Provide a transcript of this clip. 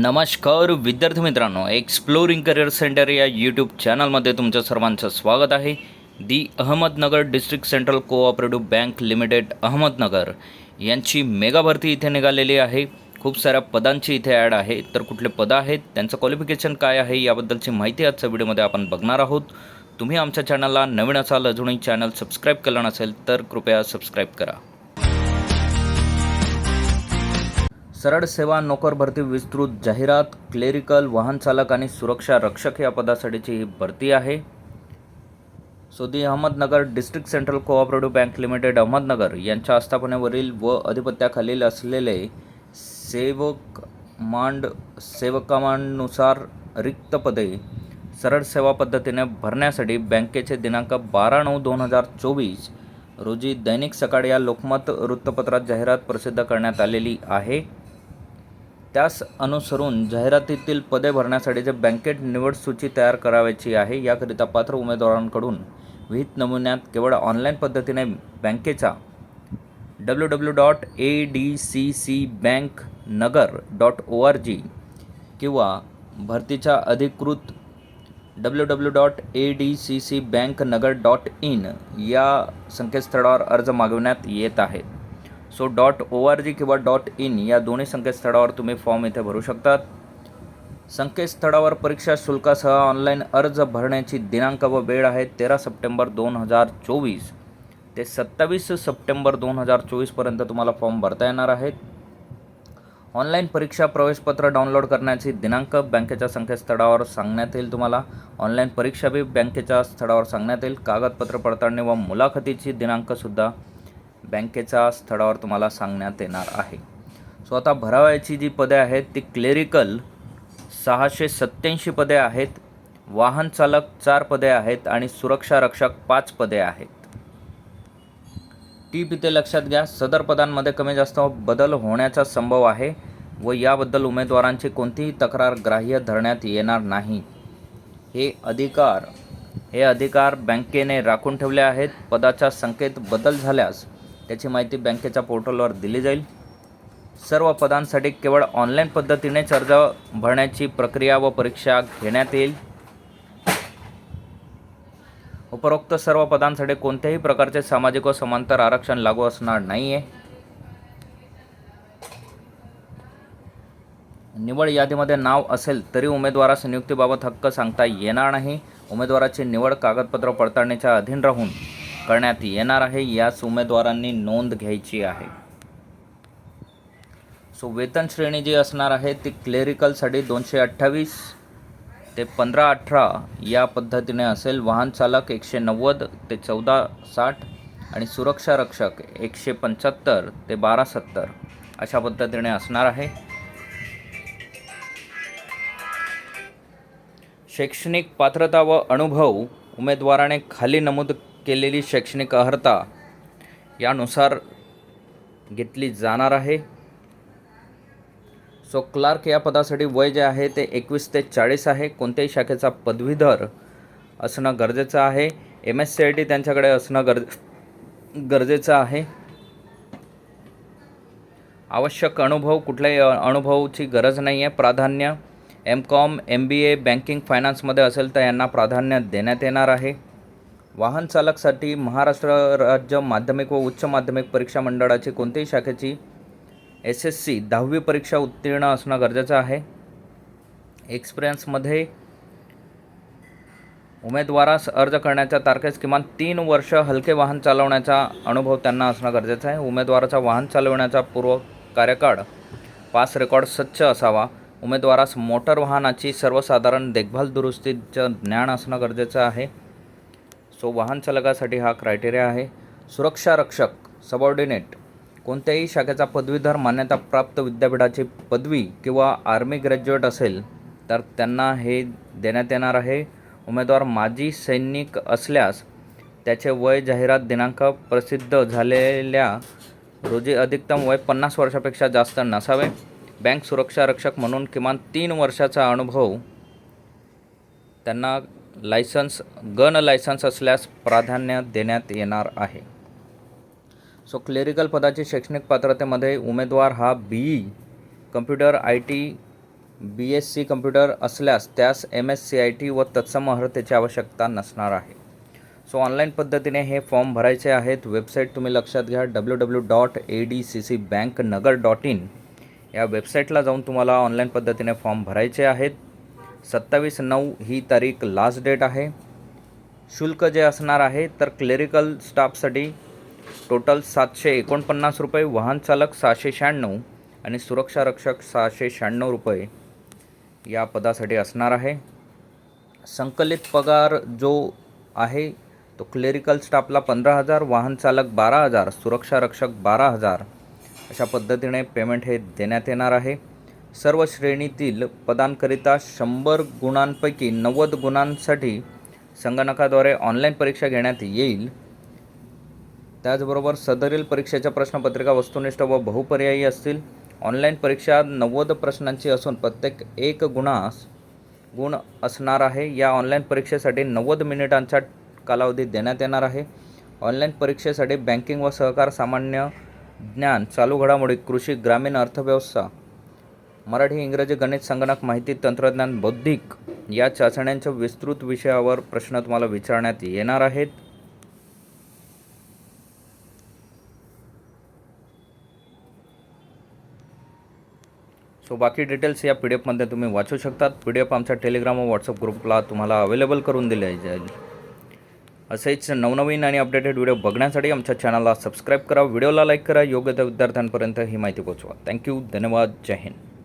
नमस्कार विद्यार्थी मित्रांनो एक्सप्लोरिंग करिअर सेंटर या यूट्यूब चॅनलमध्ये तुमचं सर्वांचं स्वागत आहे. The Ahmednagar district central cooperative bank limited Ahmednagar यांची मेगा भरती इथे निघालेली आहे. खूप साऱ्या पदांची इथे ॲड आहे. तर कुठले पदं आहेत त्यांचं क्वालिफिकेशन काय आहे याबद्दलची माहिती आजच्या व्हिडिओमध्ये आपण बघणार आहोत. तुम्ही आमच्या चॅनलला नवीन असाल अजूनही चॅनल सबस्क्राईब केलं नसेल तर कृपया सबस्क्राईब करा. सरळ सेवा नोकर भरती विस्तृत जाहिरात क्लेरिकल वाहन चालक आणि सुरक्षा रक्षक या पदासाठीची ही भरती आहे. So the Ahmednagar district central cooperative bank limited Ahmednagar यांच्या आस्थापनेवरील व अधिपत्याखालील असलेले सेवक मांड सेवकामांनुसार रिक्त पदे सरळ सेवा पद्धतीने भरण्यासाठी बँकेचे दिनांक बारा नऊ दोन हजार चोवीस रोजी दैनिक सकाळ या लोकमत वृत्तपत्रात जाहिरात प्रसिद्ध करण्यात आलेली आहे. त्यास अनुसरून जाहिरातीतील पदे भरण्यासाठीचे बँकेट निवड सूची तयार करावयाची आहे याकरिता पात्र उमेदवारांकडून विहित नमुन्यात केवळ ऑनलाईन पद्धतीने बँकेचा W W dot A D C C bank Nagar dot O R G किंवा भरतीच्या अधिकृत W W dot A D C C bank Nagar dot in या संकेतस्थळावर अर्ज मागवण्यात येत आहेत so dot O R G किंवा डॉट इन या दोन्ही संकेतस्थळावर तुम्ही फॉर्म इथे भरू शकतात. संकेतस्थळावर परीक्षा शुल्कासह ऑनलाईन अर्ज भरण्याची दिनांक व वेळ आहे तेरा सप्टेंबर दोन हजार चोवीस. ते सत्तावीस सप्टेंबर दोन हजार चोवीसपर्यंत तुम्हाला फॉर्म भरता येणार आहेत. ऑनलाईन परीक्षा प्रवेशपत्र डाउनलोड करण्याची दिनांक बँकेच्या संकेतस्थळावर सांगण्यात येईल तुम्हाला. ऑनलाईन परीक्षा बी बँकेच्या स्थळावर सांगण्यात येईल. कागदपत्र पडताळणी व मुलाखतीची दिनांकसुद्धा बँकेच्या स्थळावर तुम्हाला सांगण्यात येणार आहे. सो आता भरावयाची जी पदे आहेत ती क्लेरिकल सहाशे सत्याऐंशी पदे आहेत वाहन चालक चार पदे आहेत आणि सुरक्षा रक्षक पाच पदे आहेत. टीप इथे लक्षात घ्या सदर पदांमध्ये कमी जास्त बदल होण्याचा संभव आहे व याबद्दल उमेदवारांची कोणतीही तक्रार ग्राह्य धरण्यात येणार नाही. हे अधिकार हे अधिकार बँकेने राखून ठेवले आहेत. पदाच्या संख्येत बदल झाल्यास त्याची माहिती बँकेच्या पोर्टलवर दिली जाईल. सर्व पदांसाठी केवळ ऑनलाईन पद्धतीनेच अर्ज भरण्याची प्रक्रिया व परीक्षा घेण्यात येईल. उपरोक्त सर्व पदांसाठी कोणत्याही प्रकारचे सामाजिक व समांतर आरक्षण लागू असणार नाही आहे निवड यादीमध्ये नाव असेल तरी उमेदवारास नियुक्तीबाबत हक्क सांगता येणार नाही. उमेदवाराची निवड कागदपत्र पडताळणीच्या अधीन राहून करण्यात येणार आहे याच उमेदवारांनी नोंद घ्यायची आहे. सो वेतन श्रेणी जी असणार आहे ती क्लेरिकलसाठी दोनशे अठ्ठावीस ते पंधरा अठरा या पद्धतीने असेल. वाहन चालक एकशे नव्वद ते चौदा साठ आणि सुरक्षा रक्षक एकशे पंच्याहत्तर ते बारा सत्तर अशा पद्धतीने असणार आहे. शैक्षणिक पात्रता व अनुभव उमेदवाराने खाली नमूद केलेली शैक्षणिक अर्हता यानुसार घेतली जाणार आहे. सो क्लार्क या पदासाठी वय जे आहे ते एकवीस ते चाळीस आहे. कोणत्याही शाखेचा पदवीधर असणं गरजेचं आहे. M S C I T त्यांच्याकडे असणं गरजे गरजेचं आहे. आवश्यक अनुभव कुठल्याही अनुभवाची गरज नाही आहे प्राधान्य M Com M B A banking फायनान्समध्ये असेल तर यांना प्राधान्य देण्यात येणार आहे. वाहन चालकसाठी महाराष्ट्र राज्य माध्यमिक व उच्च माध्यमिक परीक्षा मंडळाची कोणत्याही शाखेची एस एस सी दहावी परीक्षा उत्तीर्ण असणं गरजेचं आहे. एक्सपिरियन्समध्ये उमेदवारास अर्ज करण्याच्या तारखेस किमान तीन वर्ष हलके वाहन चालवण्याचा अनुभव त्यांना असणं गरजेचं आहे. उमेदवाराचा वाहन चालवण्याचा पूर्व कार्यकाळ पास रेकॉर्ड स्वच्छ असावा. उमेदवारास मोटर वाहनाची सर्वसाधारण देखभाल दुरुस्तीचं ज्ञान असणं गरजेचं आहे. सो वाहन चालकासाठी हा क्रायटेरिया आहे. सुरक्षा रक्षक सबऑर्डिनेट कोणत्याही शाखेचा पदवीधर मान्यताप्राप्त विद्यापीठाची पदवी किंवा आर्मी ग्रॅज्युएट असेल तर त्यांना हे देण्यात येणार आहे. उमेदवार माजी सैनिक असल्यास त्याचे वय जाहिरात दिनांक प्रसिद्ध झालेल्या रोजी अधिकतम वय पन्नास वर्षापेक्षा जास्त नसावे. बँक सुरक्षा रक्षक म्हणून किमान तीन वर्षाचा अनुभव त्यांना लायसन्स गन लायसन्स असल्यास प्राधान्य देण्यात येणार आहे. सो क्लेरिकल पदाची शैक्षणिक पात्रतेमध्ये उमेदवार हा B E computer I T B S C computer असल्यास त्यास M S C I T व तत्सम अर्हतेची आवश्यकता नसणार आहे. सो ऑनलाईन पद्धतीने हे फॉर्म भरायचे आहेत. वेबसाईट तुम्ही लक्षात घ्या W W dot A D C C bank Nagar dot in या वेबसाईटला जाऊन तुम्हाला ऑनलाईन पद्धतीने फॉर्म भरायचे आहेत. सत्तावीस नऊ ही तारीख लास्ट डेट आहे. शुल्क जे असणार आहे तर क्लेरिकल स्टाफसाठी टोटल सातशे एकोणपन्नास रुपये वाहन चालक सहाशे शहाण्णव आणि सुरक्षा रक्षक सहाशे शहाण्णव रुपये या पदासाठी असणार आहे. संकलित पगार जो आहे तो क्लेरिकल स्टाफला पंधरा हजार वाहन चालक बारा हजार सुरक्षा रक्षक बारा हजार अशा पद्धतीने पेमेंट हे देण्यात येणार आहे. सर्व श्रेणीतील पदांकरिता शंभर गुणांपैकी नव्वद गुणांसाठी संगणकाद्वारे ऑनलाईन परीक्षा घेण्यात येईल. त्याचबरोबर सदरील परीक्षेच्या प्रश्नपत्रिका वस्तुनिष्ठ व बहुपर्यायी असतील. ऑनलाईन परीक्षा नव्वद प्रश्नांची असून प्रत्येक एक गुणास गुण असणार आहे. या ऑनलाईन परीक्षेसाठी नव्वद मिनिटांचा कालावधी देण्यात येणार आहे. ऑनलाईन परीक्षेसाठी बँकिंग व सहकार सामान्य ज्ञान चालू घडामोडी कृषी ग्रामीण अर्थव्यवस्था मराठी इंग्रजी गणित संगणक माहिती तंत्रज्ञान बौद्धिक या चाचण्यांच्या विस्तृत विषयावर प्रश्न तुम्हाला विचारण्यात येणार आहेत. सो बाकी डिटेल्स या पी डी एफमध्ये तुम्ही वाचू शकतात. पी डी एफ आमच्या टेलिग्राम व व्हॉट्सअप ग्रुपला तुम्हाला अवेलेबल करून दिले जाईल. असेच नवनवीन आणि अपडेटेड व्हिडिओ बघण्यासाठी आमच्या चॅनलला सबस्क्राईब करा. व्हिडिओला लाईक करा. योग्य त्या विद्यार्थ्यांपर्यंत ही माहिती पोहोचवा. थँक्यू धन्यवाद. जय हिंद.